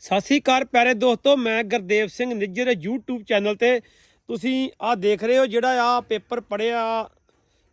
ਸਤਿ ਸ੍ਰੀ ਅਕਾਲ ਪਿਆਰੇ ਦੋਸਤੋ, ਮੈਂ ਗੁਰਦੇਵ ਸਿੰਘ ਨਿੱਜਰ YouTube ਚੈਨਲ ਤੇ। ਤੁਸੀਂ ਆ ਦੇਖ ਰਹੇ ਹੋ ਜਿਹੜਾ ਆ ਪੇਪਰ ਪੜਿਆ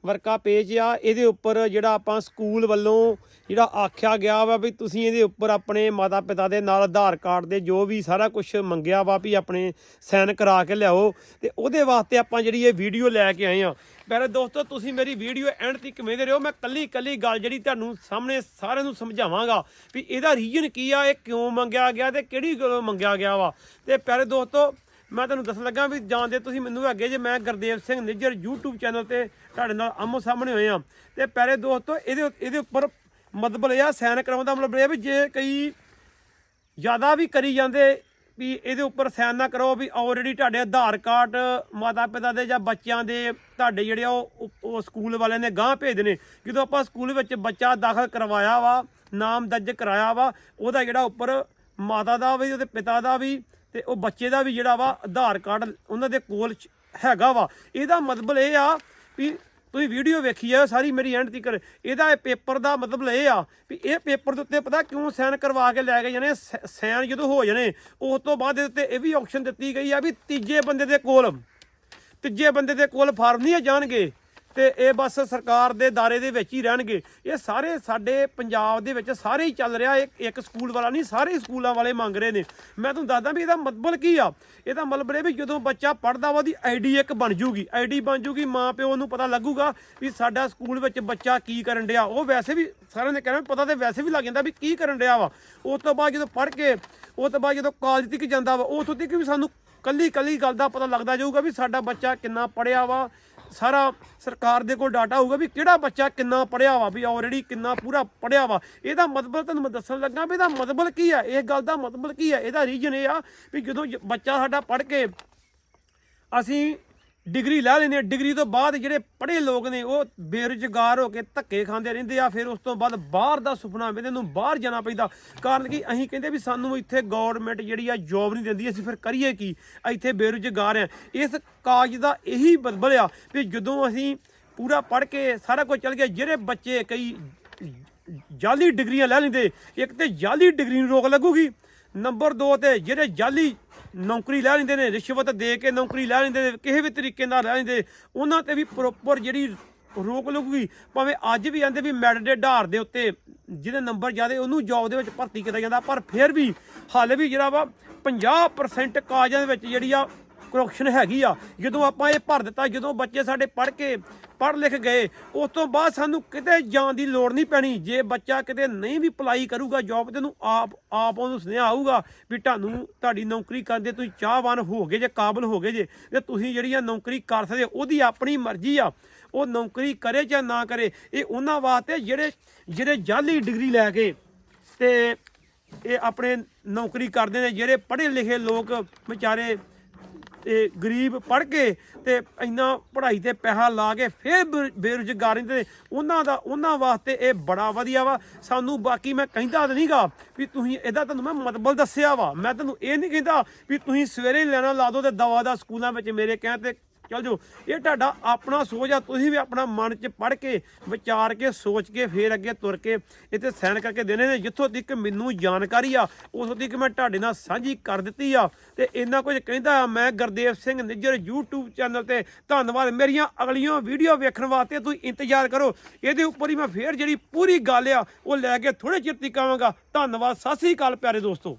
ਵਰਕਾ ਪੇਜ ਆ, ਇਹਦੇ ਉੱਪਰ ਜਿਹੜਾ ਆਪਾਂ ਸਕੂਲ ਵੱਲੋਂ ਜਿਹੜਾ ਆਖਿਆ ਗਿਆ ਵਾ ਵੀ ਤੁਸੀਂ ਇਹਦੇ ਉੱਪਰ ਆਪਣੇ ਮਾਤਾ ਪਿਤਾ ਦੇ ਨਾਲ ਆਧਾਰ ਕਾਰਡ ਦੇ ਜੋ ਵੀ ਸਾਰਾ ਕੁਝ ਮੰਗਿਆ ਵਾ ਵੀ ਆਪਣੇ ਸਾਈਨ ਕਰਾ ਕੇ ਲਿਆਓ ਤੇ ਉਹਦੇ ਵਾਸਤੇ ਆਪਾਂ ਜਿਹੜੀ ਇਹ ਵੀਡੀਓ ਲੈ ਕੇ ਆਏ ਆ। ਪਿਆਰੇ ਦੋਸਤੋ, ਤੁਸੀਂ ਮੇਰੀ ਵੀਡੀਓ ਐਂਡ ਤੱਕ ਵੇਖਦੇ ਰਹੋ, ਮੈਂ ਕੱਲੀ ਕੱਲੀ ਗੱਲ ਜਿਹੜੀ ਤੁਹਾਨੂੰ ਸਾਹਮਣੇ ਸਾਰਿਆਂ ਨੂੰ ਸਮਝਾਵਾਂਗਾ ਵੀ ਇਹਦਾ ਰੀਜਨ ਕੀ ਆ, ਇਹ ਕਿਉਂ ਮੰਗਿਆ ਗਿਆ ਤੇ ਕਿਹੜੀ ਗੱਲੋਂ ਮੰਗਿਆ ਗਿਆ ਵਾ। ਤੇ ਪਿਆਰੇ ਦੋਸਤੋ ਮੈਂ ਤੁਹਾਨੂੰ ਦੱਸਣ ਲੱਗਾ ਵੀ ਜਾਣਦੇ ਤੁਸੀਂ ਮੈਨੂੰ ਅੱਗੇ ਜੇ ਮੈਂ ਗੁਰਦੇਵ ਸਿੰਘ ਨਿੱਜਰ YouTube ਚੈਨਲ ਤੇ ਤੁਹਾਡੇ ਨਾਲ ਆਮੋ ਸਾਹਮਣੇ ਹੋਏ ਆ ਤੇ ਪਿਆਰੇ ਦੋਸਤੋ, ਇਹਦੇ ਇਹਦੇ ਉੱਪਰ ਮਤਲਬ ਇਹ ਆ ਸਾਈਨ ਕਰਾਉਣ ਦਾ ਮਤਲਬ ਇਹ ਆ ਵੀ ਜੇ ਕਈ ਜ਼ਿਆਦਾ ਵੀ ਕਰੀ ਜਾਂਦੇ ਵੀ ਇਹਦੇ ਉੱਪਰ ਸਾਈਨ ਨਾ ਕਰੋ ਵੀ ਆਲਰੇਡੀ ਤੁਹਾਡੇ ਆਧਾਰ ਕਾਰਡ ਮਾਤਾ ਪਿਤਾ ਦੇ ਜਾਂ ਬੱਚਿਆਂ ਦੇ ਤੁਹਾਡੇ ਜਿਹੜੇ ਆ ਉਹ ਉਹ ਸਕੂਲ ਵਾਲਿਆਂ ਨੇ ਗਾਂਹ ਭੇਜਦੇ ਨੇ ਜਦੋਂ ਆਪਾਂ ਸਕੂਲ ਵਿੱਚ ਬੱਚਾ ਦਾਖਲ ਕਰਵਾਇਆ ਵਾ, ਨਾਮ ਦਰਜ ਕਰਾਇਆ ਵਾ, ਉਹਦਾ ਜਿਹੜਾ ਉੱਪਰ ਮਾਤਾ ਦਾ ਵੀ, ਉਹਦੇ ਪਿਤਾ ਦਾ ਵੀ ਤੇ ਉਹ ਬੱਚੇ ਦਾ ਵੀ ਜਿਹੜਾ ਵਾ ਆਧਾਰ ਕਾਰਡ ਉਹਨਾਂ ਦੇ ਕੋਲ ਹੈਗਾ ਵਾ। ਇਹਦਾ ਮਤਲਬ ਇਹ ਆ ਵੀ ਤੁਸੀਂ ਵੀਡੀਓ ਵੇਖੀ ਆ, ਸਾਰੀ ਮੇਰੀ ਐਂਡ ਤੱਕ ਇਹਦਾ ਇਹ ਪੇਪਰ ਦਾ ਮਤਲਬ ਇਹ ਆ ਵੀ ਇਹ ਪੇਪਰ ਦੇ ਉੱਤੇ ਪਤਾ ਕਿਉਂ ਸਾਈਨ ਕਰਵਾ ਕੇ ਲੈ ਕੇ ਜਾਣੇ? ਸਾਈਨ ਜਦੋਂ ਹੋ ਜਾਣੇ, ਉਸ ਤੋਂ ਬਾਅਦ ਇਹਦੇ ਉੱਤੇ ਇਹ ਵੀ ਆਪਸ਼ਨ ਦਿੱਤੀ ਗਈ ਆ ਵੀ ਤੀਜੇ ਬੰਦੇ ਦੇ ਕੋਲ, ਤੀਜੇ ਬੰਦੇ ਦੇ ਕੋਲ ਫਾਰਮ ਨਹੀਂ ਜਾਣਗੇ। ਤੇ ਇਹ ਬਸ ਸਰਕਾਰ ਦੇ ਦਾਇਰੇ ਦੇ ਵਿੱਚ ਹੀ ਰਹਿਣਗੇ। ਇਹ ਸਾਰੇ ਸਾਡੇ ਪੰਜਾਬ ਦੇ ਵਿੱਚ ਸਾਰੇ ਹੀ ਚੱਲ ਰਿਹਾ, ਇੱਕ ਇੱਕ ਸਕੂਲ ਵਾਲਾ ਨਹੀਂ, ਸਾਰੇ ਸਕੂਲਾਂ ਵਾਲੇ ਮੰਗ ਰਹੇ ਨੇ। ਮੈਂ ਤੁਹਾਨੂੰ ਦੱਸਦਾ ਵੀ ਇਹਦਾ ਮਤਲਬ ਕੀ ਆ? ਇਹਦਾ ਮਤਲਬ ਇਹ ਵੀ ਜਦੋਂ ਬੱਚਾ ਪੜਦਾ ਵਾ ਉਹਦੀ ਆਈਡੀ ਇੱਕ ਬਣ ਜੂਗੀ। ਆਈਡੀ ਬਣ ਜੂਗੀ ਮਾਂ ਪਿਓ ਨੂੰ ਪਤਾ ਲੱਗੂਗਾ ਵੀ ਸਾਡਾ ਸਕੂਲ ਵਿੱਚ ਬੱਚਾ ਕੀ ਕਰਨ ਡਿਆ। ਉਹ ਵੈਸੇ ਵੀ ਸਾਰਿਆਂ ਨੇ ਕਹਿਣਾ, ਪਤਾ ਤੇ ਵੈਸੇ ਵੀ ਲੱਗ ਜਾਂਦਾ ਵੀ ਕੀ ਕਰਨ ਡਿਆ ਵਾ। ਉਸ ਤੋਂ ਬਾਅਦ ਜਦੋਂ ਪੜ ਕੇ ਉਸ ਤੋਂ ਬਾਅਦ ਜਦੋਂ ਕਾਲਜ ਤੱਕ ਜਾਂਦਾ ਵਾ ਉਥੋਂ ਤੱਕ ਵੀ ਸਾਨੂੰ ਕੱਲੀ ਕੱਲੀ ਗੱਲ ਦਾ ਪਤਾ ਲੱਗਦਾ ਜਾਊਗਾ ਵੀ ਸਾਡਾ ਬੱਚਾ ਕਿੰਨਾ ਪੜਿਆ ਵਾ। ਸਾਰਾ ਸਰਕਾਰ ਦੇ ਕੋਲ ਡਾਟਾ ਹੋਊਗਾ ਵੀ ਕਿਹੜਾ ਬੱਚਾ ਕਿੰਨਾ ਪੜਿਆ ਵਾ, ਵੀ ਆਲਰੇਡੀ ਕਿੰਨਾ ਪੂਰਾ ਪੜਿਆ ਵਾ। ਇਹਦਾ ਮਤਲਬ ਤੁਹਾਨੂੰ ਮੈਂ ਦੱਸਣ ਲੱਗਾ ਵੀ ਇਹਦਾ ਮਤਲਬ ਕੀ ਆ, ਇਹ ਗੱਲ ਦਾ ਮਤਲਬ ਕੀ ਆ, ਇਹਦਾ ਰੀਜਨ ਇਹ ਆ ਵੀ ਜਦੋਂ ਜ- ਬੱਚਾ ਸਾਡਾ ਪੜ ਕੇ ਅਸੀਂ ਡਿਗਰੀ ਲੈ ਲੈਂਦੇ ਹਾਂ ਡਿਗਰੀ ਤੋਂ ਬਾਅਦ ਜਿਹੜੇ ਪੜ੍ਹੇ ਲੋਕ ਨੇ, ਉਹ ਬੇਰੁਜ਼ਗਾਰ ਹੋ ਕੇ ਧੱਕੇ ਖਾਂਦੇ ਰਹਿੰਦੇ ਆ। ਫਿਰ ਉਸ ਤੋਂ ਬਾਅਦ ਬਾਹਰ ਦਾ ਸੁਪਨਾ ਵੇਂਦੇ ਨੂੰ ਬਾਹਰ ਜਾਣਾ ਪੈਂਦਾ। ਕਾਰਨ ਕਿ? ਅਸੀਂ ਕਹਿੰਦੇ ਵੀ ਸਾਨੂੰ ਇੱਥੇ ਗਵਰਨਮੈਂਟ ਜਿਹੜੀ ਆ ਜੋਬ ਨਹੀਂ ਦਿੰਦੀ। ਅਸੀਂ ਫਿਰ ਕਰੀਏ ਕੀ? ਇੱਥੇ ਬੇਰੁਜ਼ਗਾਰ ਆ। ਇਸ ਕਾਜ ਦਾ ਇਹੀ ਬਦਬਲ ਆ ਵੀ ਜਦੋਂ ਅਸੀਂ ਪੂਰਾ ਪੜ੍ਹ ਕੇ ਸਾਰਾ ਕੁਝ ਚੱਲ ਗਿਆ, ਜਿਹੜੇ ਬੱਚੇ ਕਈ ਜਾਲੀ ਡਿਗਰੀਆਂ ਲੈ ਲੈਂਦੇ, ਇੱਕ ਤੇ ਜਾਲੀ ਡਿਗਰੀ ਨੂੰ ਰੋਕ ਲੱਗੂਗੀ। ਨੰਬਰ 2 ਤੇ ਜਿਹੜੇ ਜਾਲੀ ਨੌਕਰੀ ਲੈ ਲੈਂਦੇ ਨੇ, ਰਿਸ਼ਵਤ ਦੇ ਕੇ ਨੌਕਰੀ ਲੈ ਲੈਂਦੇ ਨੇ, ਕਿਸੇ ਵੀ ਤਰੀਕੇ ਨਾਲ ਲੈ ਲੈਂਦੇ, ਉਹਨਾਂ ਤੇ ਵੀ ਪ੍ਰੋਪਰ ਜਿਹੜੀ ਰੋਕ ਲੱਗੂਗੀ, ਭਾਵੇਂ ਅੱਜ ਵੀ ਆਂਦੇ ਵੀ ਮੈਡਲ ਦੇ ਢਾਰ ਦੇ ਉੱਤੇ ਜਿਹਦੇ ਨੰਬਰ ਜ਼ਿਆਦੇ, ਉਹਨੂੰ ਜੌਬ ਦੇ ਵਿੱਚ ਭਰਤੀ ਕੀਤਾ ਜਾਂਦਾ, ਪਰ ਫਿਰ ਵੀ ਹਾਲੇ ਵੀ ਜਿਹੜਾ ਵਾ 50% ਕਾਜਾਂ ਦੇ ਵਿੱਚ ਜਿਹੜੀ ਆ ਕਰਪਸ਼ਨ ਹੈਗੀ ਆ। ਜਦੋਂ ਆਪਾਂ ਇਹ ਭਰ ਦਿੱਤਾ, ਜਦੋਂ ਬੱਚੇ ਸਾਡੇ ਪੜ੍ਹ ਕੇ, ਪੜ੍ਹ ਲਿਖ ਗਏ, ਉਸ ਤੋਂ ਬਾਅਦ ਸਾਨੂੰ ਕਿਤੇ ਜਾਣ ਦੀ ਲੋੜ ਨਹੀਂ ਪੈਣੀ। ਜੇ ਬੱਚਾ ਕਿਤੇ ਨਹੀਂ ਵੀ ਅਪਲਾਈ ਕਰੂਗਾ ਜੌਬ ਤੇ ਨੂੰ ਆਪ ਆਪ ਉਹਨੂੰ ਸੁਨੇਹਾ ਆਊਗਾ ਵੀ ਤੁਹਾਨੂੰ ਤੁਹਾਡੀ ਨੌਕਰੀ ਕਰਦੇ ਤੁਸੀਂ ਚਾਹਵਾਨ ਹੋ ਗਏ ਜੇ, ਕਾਬਲ ਹੋ ਗਏ ਜੇ, ਤੇ ਤੁਸੀਂ ਜਿਹੜੀ ਆ ਨੌਕਰੀ ਕਰ ਸਕਦੇ ਉਹਦੀ ਆਪਣੀ ਮਰਜ਼ੀ ਆ। ਉਹ ਨੌਕਰੀ ਕਰੇ ਜਾਂ ਨਾ ਕਰੇ, ਇਹ ਉਹਨਾਂ ਵਾਸਤੇ ਜਿਹੜੇ ਜਿਹੜੇ ਜਾਲੀ ਡਿਗਰੀ ਲੈ ਕੇ ਤੇ ਇਹ ਆਪਣੇ ਨੌਕਰੀ ਕਰਦੇ ਨੇ, ਜਿਹੜੇ ਪੜ੍ਹੇ ਲਿਖੇ ਲੋਕ ਵਿਚਾਰੇ ਤੇ ਗਰੀਬ ਪੜ ਕੇ ਤੇ ਇੰਨਾ ਪੜ੍ਹਾਈ ਤੇ ਪੈਸਾ ਲਾ ਕੇ ਫਿਰ ਬੇ- ਬੇਰੁਜ਼ਗਾਰੀ ਤੇ ਉਹਨਾਂ ਦਾ, ਉਹਨਾਂ ਵਾਸਤੇ ਇਹ ਬੜਾ ਵਧੀਆ ਵਾ। ਸਾਨੂੰ ਬਾਕੀ ਮੈਂ ਕਹਿੰਦਾ ਤਾਂ ਨਹੀਂਗਾ ਵੀ ਤੁਸੀਂ ਇਹਦਾ ਤੁਹਾਨੂੰ ਮੈਂ ਮਤਲਬ ਦੱਸਿਆ ਵਾ। ਮੈਂ ਤੁਹਾਨੂੰ ਇਹ ਨਹੀਂ ਕਹਿੰਦਾ ਵੀ ਤੁਸੀਂ ਸਵੇਰੇ ਲੈਣਾ ਲਾ ਦਿਓ ਤੇ ਦਵਾ ਦਾ ਸਕੂਲਾਂ ਵਿੱਚ ਮੇਰੇ ਕਹਿਣ ਤੇ ਚਲ ਜੋ ਇਹ ਤੁਹਾਡਾ ਆਪਣਾ ਸੋਚ ਆ, ਤੁਸੀਂ ਵੀ ਆਪਣਾ ਮਨ 'ਚ ਪੜ ਕੇ, ਵਿਚਾਰ ਕੇ, ਸੋਚ ਕੇ, ਫੇਰ ਅੱਗੇ ਤੁਰ ਕੇ ਇੱਥੇ ਸਾਈਨ ਕਰਕੇ ਦੇਣੇ ਨੇ। ਜਿੱਥੋਂ ਤੱਕ ਮੈਨੂੰ ਜਾਣਕਾਰੀ ਆ, ਉਥੋਂ ਤੱਕ ਮੈਂ ਤੁਹਾਡੇ ਨਾਲ ਸਾਂਝੀ ਕਰ ਦਿੱਤੀ ਆ। ਤੇ ਇੰਨਾ ਕੁਝ ਕਹਿੰਦਾ ਆ ਮੈਂ ਗੁਰਦੇਵ ਸਿੰਘ ਨਿੱਜਰ YouTube ਚੈਨਲ ਤੇ। ਧੰਨਵਾਦ। ਮੇਰੀਆਂ ਅਗਲੀਆਂ ਵੀਡੀਓ ਵੇਖਣ ਵਾਸਤੇ ਤੁਸੀਂ ਇੰਤਜ਼ਾਰ ਕਰੋ। ਇਹਦੇ ਉੱਪਰ ਹੀ ਮੈਂ ਫੇਰ ਜਿਹੜੀ ਪੂਰੀ ਗੱਲ ਆ, ਉਹ ਲੈ ਕੇ ਥੋੜੇ ਚਿਰ ਤੱਕ ਆਵਾਂਗਾ ਧੰਨਵਾਦ। ਸਤਿ ਸ੍ਰੀ ਅਕਾਲ, ਪਿਆਰੇ ਦੋਸਤੋ।